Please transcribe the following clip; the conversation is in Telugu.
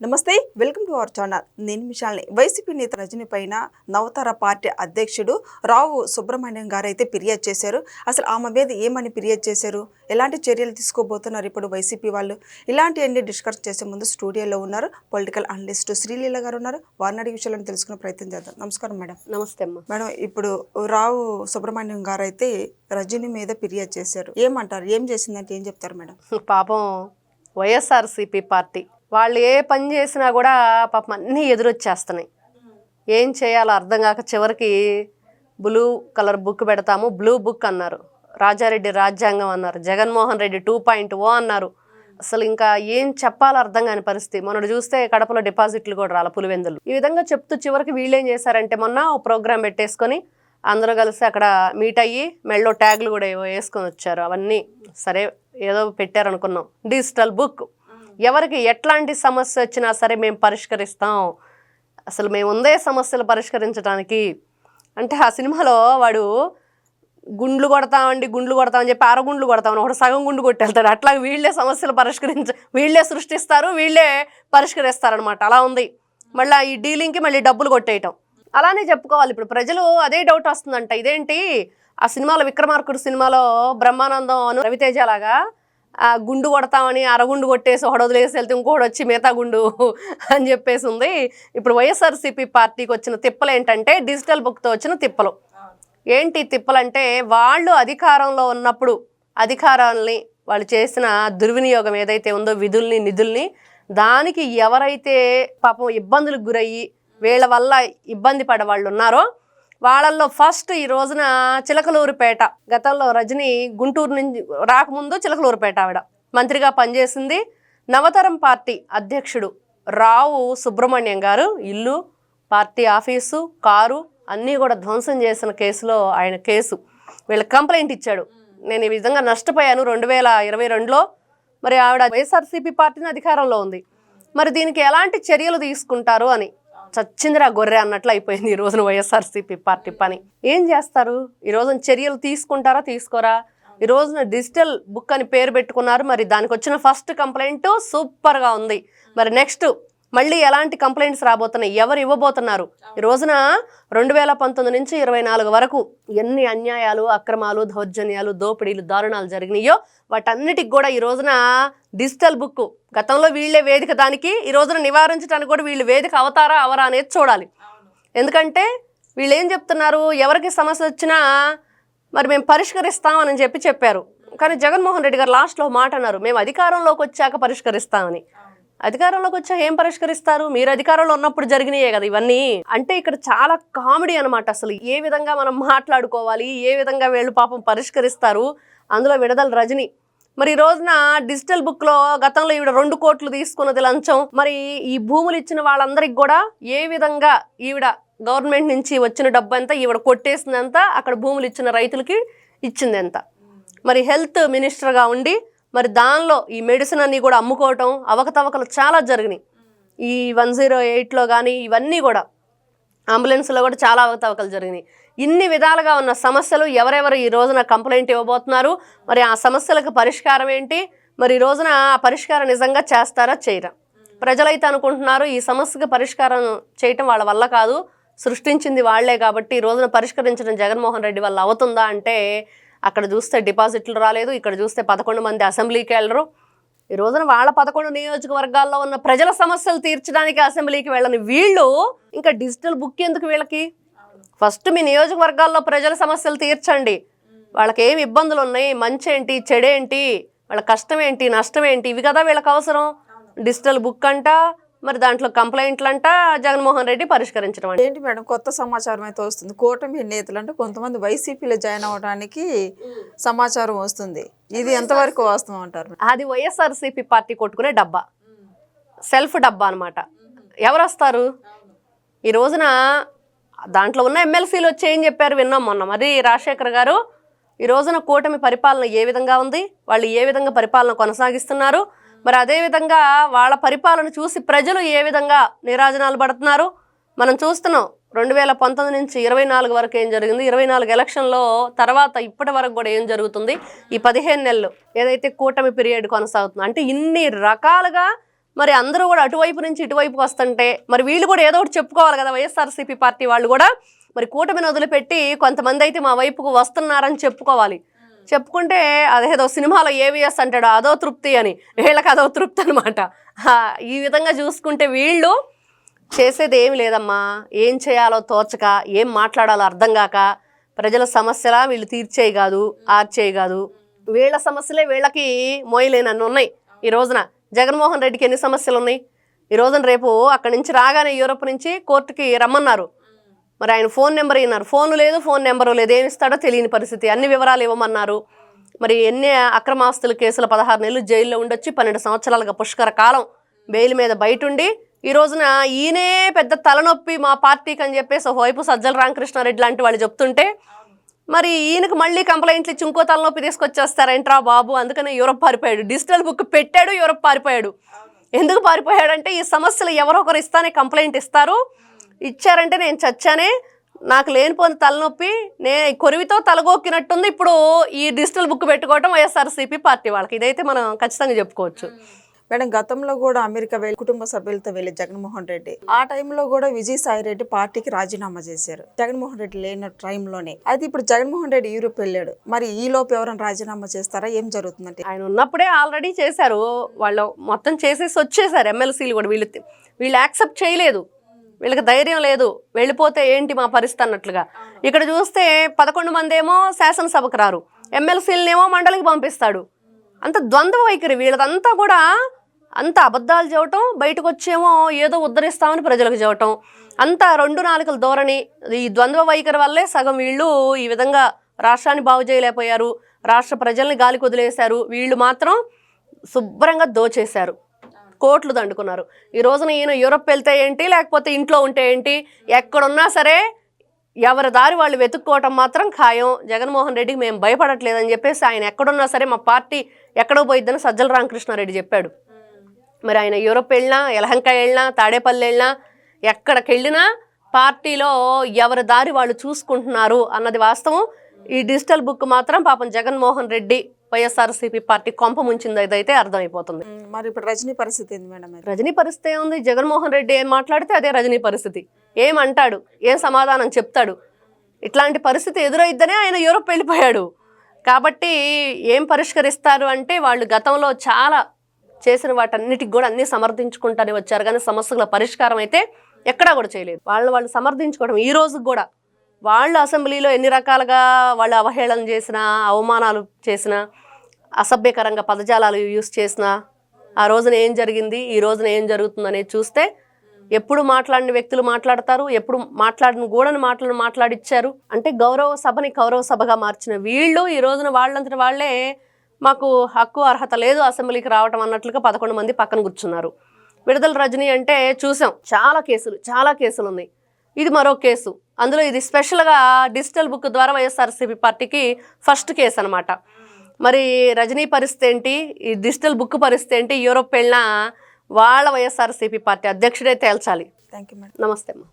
నమస్తే వెల్కమ్ టు అవర్ ఛానల్. నేను మిషాల్ని. వైసీపీ నేత రజని పైన నవతార పార్టీ అధ్యక్షుడు రావు సుబ్రహ్మణ్యం గారు అయితే ఫిర్యాదు చేశారు. అసలు ఆమె మీద ఏమని ఫిర్యాదు చేశారు? ఎలాంటి చర్యలు తీసుకోబోతున్నారు ఇప్పుడు వైసీపీ వాళ్ళు? ఇలాంటివన్నీ డిస్కస్ చేసే ముందు స్టూడియోలో ఉన్నారు పొలిటికల్ అనలిస్ట్ శ్రీలీల గారు ఉన్నారు. వారిని అడిగే విషయాలను తెలుసుకునే ప్రయత్నం చేద్దాం. నమస్కారం మేడం. నమస్తే అమ్మా. మేడం ఇప్పుడు రావు సుబ్రహ్మణ్యం గారు అయితే రజని మీద ఫిర్యాదు చేశారు. ఏమంటారు? ఏం చేసిందంటే ఏం చెప్తారు మేడం? పాపం వైఎస్ఆర్సీపీ పార్టీ వాళ్ళు ఏ పని చేసినా కూడా పాపం అన్నీ ఎదురొచ్చేస్తున్నాయి. ఏం చేయాలో అర్థం కాక చివరికి బ్లూ కలర్ బుక్ పెడతాము. బ్లూ బుక్ అన్నారు. రాజారెడ్డి రాజ్యాంగం అన్నారు. Jaganmohan Reddy two point O అన్నారు. అసలు ఇంకా ఏం చెప్పాలో అర్థం కాని పరిస్థితి. మొన్నటి చూస్తే కడపలో డిపాజిట్లు కూడా రాల పులివెందులు. ఈ విధంగా చెప్తూ చివరికి వీళ్ళు ఏం చేశారంటే మొన్న ఓ ప్రోగ్రామ్ పెట్టేసుకొని అందరూ కలిసి అక్కడ మీట్ అయ్యి మెళ్ళో ట్యాగ్లు కూడా ఏవో వేసుకొని వచ్చారు. అవన్నీ సరే ఏదో పెట్టారనుకున్నాం. డిజిటల్ బుక్ ఎవరికి ఎట్లాంటి సమస్య వచ్చినా సరే మేము పరిష్కరిస్తాం. అసలు మేము ఉందే సమస్యలు పరిష్కరించడానికి అంటే ఆ సినిమాలో వాడు గుండ్లు కొడతామండి గుండ్లు కొడతామని చెప్పి అరగుండ్లు కొడతామని ఒకటి సగం గుండు కొట్టేళ్తాడు. అట్లా వీళ్ళే సమస్యలు పరిష్కరించ వీళ్ళే సృష్టిస్తారు వీళ్ళే పరిష్కరిస్తారనమాట అలా ఉంది. మళ్ళీ ఈ డీలింగ్కి మళ్ళీ డబ్బులు కొట్టేయటం. అలానే చెప్పుకోవాలి. ఇప్పుడు ప్రజలు అదే డౌట్ వస్తుందంట. ఇదేంటి? ఆ సినిమాలో విక్రమార్కుడు సినిమాలో బ్రహ్మానందం అను రవితేజ లాగా గుండు కొడతామని అరగుండు కొట్టేసి ఒకడు వదిలేసి వెళ్తే ఇంకోటి వచ్చి మిగతా గుండు అని చెప్పేసి ఉంది. ఇప్పుడు వైఎస్ఆర్సీపీ పార్టీకి వచ్చిన తిప్పలు ఏంటంటే డిజిటల్ బుక్తో వచ్చిన తిప్పలు. ఏంటి తిప్పలంటే వాళ్ళు అధికారంలో ఉన్నప్పుడు అధికారాల్ని వాళ్ళు చేసిన దుర్వినియోగం ఏదైతే ఉందో విధుల్ని నిధుల్ని దానికి ఎవరైతే పాపం ఇబ్బందులకు గురయ్యి వీళ్ళ వల్ల ఇబ్బంది పడే వాళ్ళు ఉన్నారో వాళ్ళల్లో ఫస్ట్ ఈ రోజున చిలకలూరుపేట. గతంలో రజని గుంటూరు నుంచి రాకముందు చిలకలూరుపేట ఆవిడ. మంత్రిగా పనిచేసింది నవతరం పార్టీ అధ్యక్షుడు రావు సుబ్రహ్మణ్యం గారు. ఇల్లు పార్టీ ఆఫీసు కారు అన్నీ కూడా ధ్వంసం చేసిన కేసులో ఆయన కేసు. వీళ్ళ కంప్లైంట్ ఇచ్చాడు. నేను ఈ విధంగా నష్టపోయాను రెండు వేల ఇరవై రెండులో. మరి ఆవిడ వైఎస్ఆర్సీపీ పార్టీని అధికారంలో ఉంది. మరి దీనికి ఎలాంటి చర్యలు తీసుకుంటారు అని చచ్చిందిరా గొర్రె అన్నట్లు అయిపోయింది ఈ రోజున వైఎస్ఆర్సీపీ పార్టీ పని. ఏం చేస్తారు? ఈ రోజున చర్యలు తీసుకుంటారా తీసుకోరా? ఈ రోజున డిజిటల్ బుక్ అని పేరు పెట్టుకున్నారు. మరి దానికి వచ్చిన ఫస్ట్ కంప్లైంట్ సూపర్గా ఉంది. మరి నెక్స్ట్ మళ్ళీ ఎలాంటి కంప్లైంట్స్ రాబోతున్నాయి? ఎవరు ఇవ్వబోతున్నారు? ఈ రోజున రెండు వేల పంతొమ్మిది నుంచి ఇరవై నాలుగు వరకు ఎన్ని అన్యాయాలు అక్రమాలు దౌర్జన్యాలు దోపిడీలు దారుణాలు జరిగినాయో వాటన్నిటికి కూడా ఈ రోజున డిజిటల్ బుక్ గతంలో వీళ్ళే వేదిక దానికి ఈ రోజున నివారించడానికి కూడా వీళ్ళు వేదిక అవతారా అవరా అనేది చూడాలి. ఎందుకంటే వీళ్ళు ఏం చెప్తున్నారు? ఎవరికి సమస్య వచ్చినా మరి మేము పరిష్కరిస్తామని చెప్పి చెప్పారు. కానీ జగన్మోహన్ రెడ్డి గారు లాస్ట్లో మాట అన్నారు. మేము అధికారంలోకి వచ్చాక పరిష్కరిస్తామని. అధికారంలోకి వచ్చాక ఏం పరిష్కరిస్తారు? మీరు అధికారంలో ఉన్నప్పుడు జరిగినాయే కదా ఇవన్నీ. అంటే ఇక్కడ చాలా కామెడీ అనమాట అసలు. ఏ విధంగా మనం మాట్లాడుకోవాలి? ఏ విధంగా వీళ్ళు పాపం పరిష్కరిస్తారు? అందులో విడదల రజని. మరి ఈ రోజున డిజిటల్ బుక్లో గతంలో ఈవిడ రెండు కోట్లు తీసుకున్నది లంచం. మరి ఈ భూములు ఇచ్చిన వాళ్ళందరికి కూడా ఏ విధంగా ఈవిడ గవర్నమెంట్ నుంచి వచ్చిన డబ్బు అంతా ఈవిడ కొట్టేసిందంతా అక్కడ భూములు ఇచ్చిన రైతులకి ఇచ్చింది ఎంత మరి హెల్త్ మినిస్టర్గా ఉండి మరి దానిలో ఈ మెడిసిన్ అన్ని కూడా అమ్ముకోవటం అవకతవకలు చాలా జరిగినాయి. ఈ వన్ జీరో ఎయిట్లో కానీ ఇవన్నీ కూడా అంబులెన్స్లో కూడా చాలా అవకతవకలు జరిగినాయి. ఇన్ని విధాలుగా ఉన్న సమస్యలు ఎవరెవరు ఈ రోజున కంప్లైంట్ ఇవ్వబోతున్నారు? మరి ఆ సమస్యలకు పరిష్కారం ఏంటి? మరి ఈ రోజున ఆ పరిష్కారం నిజంగా చేస్తారా చేయరా? ప్రజలైతే అనుకుంటున్నారు ఈ సమస్యకు పరిష్కారం చేయటం వాళ్ళ వల్ల కాదు. సృష్టించింది వాళ్ళే కాబట్టి ఈ రోజున పరిష్కరించడం జగన్మోహన్ రెడ్డి వల్ల అవుతుందా అంటే అక్కడ చూస్తే డిపాజిట్లు రాలేదు ఇక్కడ చూస్తే పదకొండు మంది అసెంబ్లీకి వెళ్ళరు. ఈ రోజున వాళ్ళ పదకొండు నియోజకవర్గాల్లో ఉన్న ప్రజల సమస్యలు తీర్చడానికి అసెంబ్లీకి వెళ్ళని వీళ్ళు ఇంకా డిజిటల్ బుక్ ఎందుకు వీళ్ళకి? ఫస్ట్ మీ నియోజకవర్గాల్లో ప్రజల సమస్యలు తీర్చండి. వాళ్ళకి ఏమి ఇబ్బందులు ఉన్నాయి? మంచి ఏంటి చెడేంటి? వాళ్ళ కష్టం ఏంటి నష్టం ఏంటి ఇవి కదా వీళ్ళకి అవసరం. డిజిటల్ బుక్ అంట మరి దాంట్లో కంప్లైంట్లు అంట జగన్మోహన్ రెడ్డి పరిష్కరించడం అంట ఏంటి మేడం కొత్త సమాచారం అయితే వస్తుంది. కూటమి నేతలు అంటే కొంతమంది వైసీపీలో జాయిన్ అవ్వడానికి సమాచారం వస్తుంది. ఇది ఎంతవరకు వాస్తవం అంటారు? అది వైఎస్ఆర్సీపీ పార్టీ కొట్టుకునే డబ్బా. సెల్ఫ్ డబ్బా అనమాట ఎవరు వస్తారు ఈ రోజున దాంట్లో ఉన్న ఎమ్మెల్సీలు వచ్చి ఏం చెప్పారు విన్నాం మొన్న. మరి రాజశేఖర్ గారు ఈ రోజున కూటమి పరిపాలన ఏ విధంగా ఉంది? వాళ్ళు ఏ విధంగా పరిపాలన కొనసాగిస్తున్నారు? మరి అదేవిధంగా వాళ్ళ పరిపాలన చూసి ప్రజలు ఏ విధంగా నిరాజనాలు పడుతున్నారు? మనం చూస్తున్నాం రెండు వేల పంతొమ్మిది నుంచి ఇరవై నాలుగు వరకు ఏం జరిగింది? ఇరవై నాలుగు ఎలక్షన్లో తర్వాత ఇప్పటి వరకు కూడా ఏం జరుగుతుంది? ఈ పదిహేను నెలలు ఏదైతే కూటమి పీరియడ్ కొనసాగుతుందో అంటే ఇన్ని రకాలుగా మరి అందరూ కూడా అటువైపు నుంచి ఇటువైపుకి వస్తుంటే మరి వీళ్ళు కూడా ఏదో ఒకటి చెప్పుకోవాలి కదా వైఎస్ఆర్సీపీ పార్టీ వాళ్ళు కూడా. మరి కూటమిని వదిలిపెట్టి కొంతమంది అయితే మా వైపుకు వస్తున్నారని చెప్పుకోవాలి. చెప్పుకుంటే అదేదో సినిమాలో ఏవిఎస్ అంటాడు అదో తృప్తి అని. వీళ్ళకి అదో తృప్తి అనమాట ఈ విధంగా చూసుకుంటే వీళ్ళు చేసేది ఏమి లేదమ్మా. ఏం చేయాలో తోచక ఏం మాట్లాడాలో అర్థం కాక ప్రజల సమస్యలా వీళ్ళు తీర్చేయి కాదు ఆర్చేయి కాదు. వీళ్ళ సమస్యలే వీళ్ళకి మోయలేనన్ను ఉన్నాయి ఈ రోజున. జగన్మోహన్ రెడ్డికి ఎన్ని సమస్యలు ఉన్నాయి? ఈ రోజున రేపు అక్కడి నుంచి రాగానే యూరోప్ నుంచి కోర్టుకి రమ్మన్నారు. మరి ఆయన ఫోన్ నెంబర్ ఇన్నారు ఫోన్ లేదు ఫోన్ నెంబరు లేదు. ఏమి ఇస్తాడో తెలియని పరిస్థితి. అన్ని వివరాలు ఇవ్వమన్నారు. మరి ఎన్ని అక్రమాస్తుల కేసుల పదహారు నెలలు జైల్లో ఉండొచ్చి పన్నెండు సంవత్సరాలుగా పుష్కర కాలం బెయిల్ మీద బయట ఉండి ఈ రోజున ఈయనే పెద్ద తలనొప్పి మా పార్టీకి అని చెప్పేసి ఒకవైపు సజ్జల రామకృష్ణారెడ్డి లాంటి వాళ్ళు చెప్తుంటే మరి ఈయనకు మళ్ళీ కంప్లైంట్లు ఇచ్చి ఇంకో తలనొప్పి తీసుకొచ్చేస్తారేంట్రా బాబు? అందుకనే యూరప్ పారిపోయాడు. డిజిటల్ బుక్ పెట్టాడు యూరప్ పారిపోయాడు. ఎందుకు పారిపోయాడంటే ఈ సమస్యలు ఎవరో ఒకరు ఇస్తానే కంప్లైంట్ ఇస్తారు. ఇచ్చారంటే నేను చచ్చానే. నాకు లేనిపోని తలనొప్పి. నేను కొరివితో తలగొక్కినట్టుంది. ఇప్పుడు ఈ డిజిటల్ బుక్ పెట్టుకోవటం వైఎస్ఆర్సీపీ పార్టీ వాళ్ళకి. ఇదైతే మనం ఖచ్చితంగా చెప్పుకోవచ్చు. మేడం గతంలో కూడా అమెరికా వెళ్ళి కుటుంబ సభ్యులతో వెళ్ళి జగన్మోహన్ రెడ్డి ఆ టైంలో కూడా విజయసాయి రెడ్డి పార్టీకి రాజీనామా చేశారు. జగన్మోహన్ రెడ్డి లేని టైంలోనే. అయితే ఇప్పుడు జగన్మోహన్ రెడ్డి యూరోప్ వెళ్ళాడు. మరి ఈ లోపు ఎవరైనా రాజీనామా చేస్తారా? ఏం జరుగుతుందంటే? ఆయన ఉన్నప్పుడే ఆల్రెడీ చేశారు. వాళ్ళు మొత్తం చేసేసి వచ్చేసారు. ఎమ్మెల్సీలు కూడా వీళ్ళు వీళ్ళు యాక్సెప్ట్ చేయలేదు. వీళ్ళకి ధైర్యం లేదు. వెళ్ళిపోతే ఏంటి మా పరిస్థితి అన్నట్లుగా. ఇక్కడ చూస్తే పదకొండు మంది ఏమో శాసనసభకు రారు. ఎమ్మెల్సీలనేమో మండలికి పంపిస్తాడు. అంత ద్వంద్వ వైఖరి. వీళ్ళదంతా కూడా అంత అబద్ధాలు చెప్పటం బయటకు వచ్చేమో ఏదో ఉద్ధరిస్తామని ప్రజలకు చెప్పటం. అంత రెండు నాలుకల ధోరణి. ఈ ద్వంద్వ వైఖరి వల్లే సగం వీళ్ళు ఈ విధంగా రాష్ట్రాన్ని బాగు చేయలేకపోయారు. రాష్ట్ర ప్రజల్ని గాలికి వదిలేశారు. వీళ్ళు మాత్రం శుభ్రంగా దోచేశారు. కోట్లు దండుకున్నారు. ఈ రోజున ఈయన యూరప్ వెళ్తే ఏంటి? లేకపోతే ఇంట్లో ఉంటే ఏంటి? ఎక్కడున్నా సరే ఎవరి దారి వాళ్ళు వెతుక్కోవటం మాత్రం ఖాయం. జగన్మోహన్ రెడ్డికి మేము భయపడట్లేదని చెప్పేసి ఆయన ఎక్కడున్నా సరే మా పార్టీ ఎక్కడో పోయిద్దని సజ్జల రామకృష్ణారెడ్డి చెప్పాడు. మరి ఆయన యూరప్ వెళ్ళినా యలహంక వెళ్ళినా తాడేపల్లి వెళ్ళినా ఎక్కడికి వెళ్ళినా పార్టీలో ఎవరి దారి వాళ్ళు చూసుకుంటున్నారు అన్నది వాస్తవం. ఈ డిజిటల్ బుక్ మాత్రం పాపం జగన్మోహన్ రెడ్డి వైఎస్ఆర్సీపీ పార్టీ కొంప ముంచింది ఇదైతే అర్థమైపోతుంది. మరి ఇప్పుడు రజనీ పరిస్థితి ఏంది మేడం? రజనీ పరిస్థితి ఏముంది? జగన్మోహన్ రెడ్డి ఏం మాట్లాడితే అదే రజనీ పరిస్థితి. ఏమంటాడు ఏం సమాధానం చెప్తాడు? ఇట్లాంటి పరిస్థితి ఎదురైద్దనే ఆయన యూరోప్ వెళ్ళిపోయాడు. కాబట్టి ఏం పరిష్కరిస్తారు అంటే వాళ్ళు గతంలో చాలా చేసిన వాటన్నిటికి కూడా అన్ని సమర్థించుకుంటానే వచ్చారు. కానీ సమస్యల పరిష్కారం అయితే ఎక్కడా కూడా చేయలేదు. వాళ్ళు వాళ్ళు సమర్థించుకోవడం ఈ రోజుకి కూడా వాళ్ళు అసెంబ్లీలో ఎన్ని రకాలుగా వాళ్ళు అవహేళన చేసినా అవమానాలు చేసినా అసభ్యకరంగా పదజాలాలు యూస్ చేసినా ఆ రోజున ఏం జరిగింది ఈ రోజున ఏం జరుగుతుందనేది చూస్తే ఎప్పుడు మాట్లాడిన వ్యక్తులు మాట్లాడతారు ఎప్పుడు మాట్లాడిన గూడని మాటలను మాట్లాడిచ్చారు. అంటే గౌరవ సభని కౌరవ సభగా మార్చిన వీళ్ళు ఈ రోజున వాళ్ళంతటి వాళ్ళే మాకు హక్కు అర్హత లేదు అసెంబ్లీకి రావటం అన్నట్లుగా పదకొండు మంది పక్కన కూర్చున్నారు. విడుదల రజనీ అంటే చూసాం చాలా కేసులు చాలా కేసులు ఉన్నాయి ఇది మరో కేసు. అందులో ఇది స్పెషల్గా డిజిటల్ బుక్ ద్వారా వైఎస్ఆర్సీపీ పార్టీకి ఫస్ట్ కేసు అనమాట మరి రజనీ పరిస్థితి ఏంటి? ఈ డిజిటల్ బుక్ పరిస్థితి ఏంటి? యూరోప్ వెళ్ళినా వాళ్ళ వైఎస్ఆర్సీపీ పార్టీ అధ్యక్షుడే తేల్చాలి. థ్యాంక్ యూ నమస్తే అమ్మా.